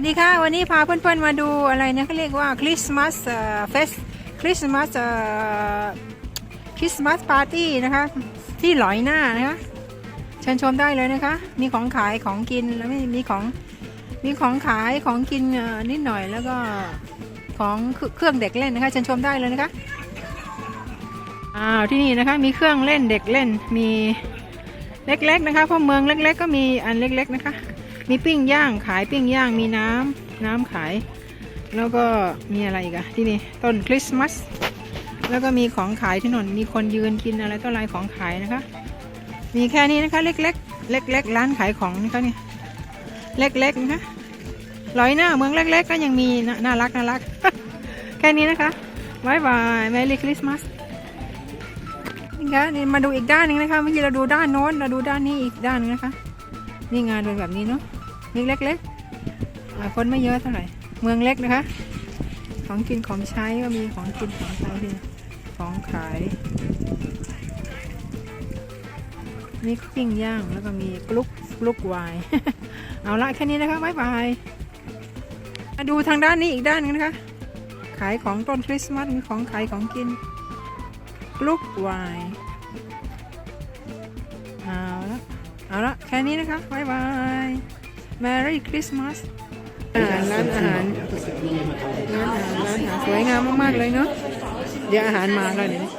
วัสดีค่ะ วันนี้พาเพื่อนๆมาดูอะไรนะเขาเรียกว่าคริสต์มาสเฟสคริสต์มาสคริสต์มาสปาร์ตี้นะคะ ที่หลอยหน้านะคะ เชิญชมได้เลยนะคะ มีของขายของกินแล้วไม่มีของมีของขายของกินนิดหน่อยแล้วก็ของเครื่องเด็กเล่นนะคะเชิญชมได้เลยนะคะอ้าวที่นี่นะคะมีเครื่องเล่นเด็กเล่นมีเล็กๆนะคะเพราะเมืองเล็ก ๆ ก็มีอันเล็ก ๆ นะคะ มีปิ้งย่างขายปิ้งย่างมีน้ำน้ำขาย แล้วก็มีอะไรอีกอะที่นี่ต้นคริสต์มาสแล้วก็มีของขายที่นนมีคนยืนกินอะไรต่ออะไรของขายนะคะ มีแค่นี้นะคะ เล็กๆ เล็ก ๆ ร้านขายของนะคะเนี่ยเล็กๆนะคะร้อยหน้าเมืองเล็ก ๆ ก็ยังมีน่ารักน่ารัก แค่นี้นะคะบายบายแมรี่คริสต์มาสนี่คะนี่มาดูอีกด้านหนึงนะคะเมื่อกี้เราดูด้านโน้นเราดูด้านนี้อีกด้านหนึงนะคะ นี่งานเป็นแบบนี้เนาะ เล็กเล็กๆคนไม่เยอะเท่าไหร่ เมืองเล็กนะคะ ของกินของใช้ก็มีของกินของใช้ที่ของขายมีปิ้งย่างแล้วก็มีกลุกกลุกวายเอาละแค่นี้นะคะบ๊ายบายมาดูทางด้านนี้อีกด้านหนึงนะคะ ขายของต้นคริสต์มาสมีของขายของกินกลุกวายเอาละเอาละแค่นี้นะคะบายบาย Merry Christmas อาหารร้านอาหารร้านอาหารร้านอาหารสวยงามมากๆเลยเนาะเดี๋ยวอาหารมาแล้วเนี่ยวนี้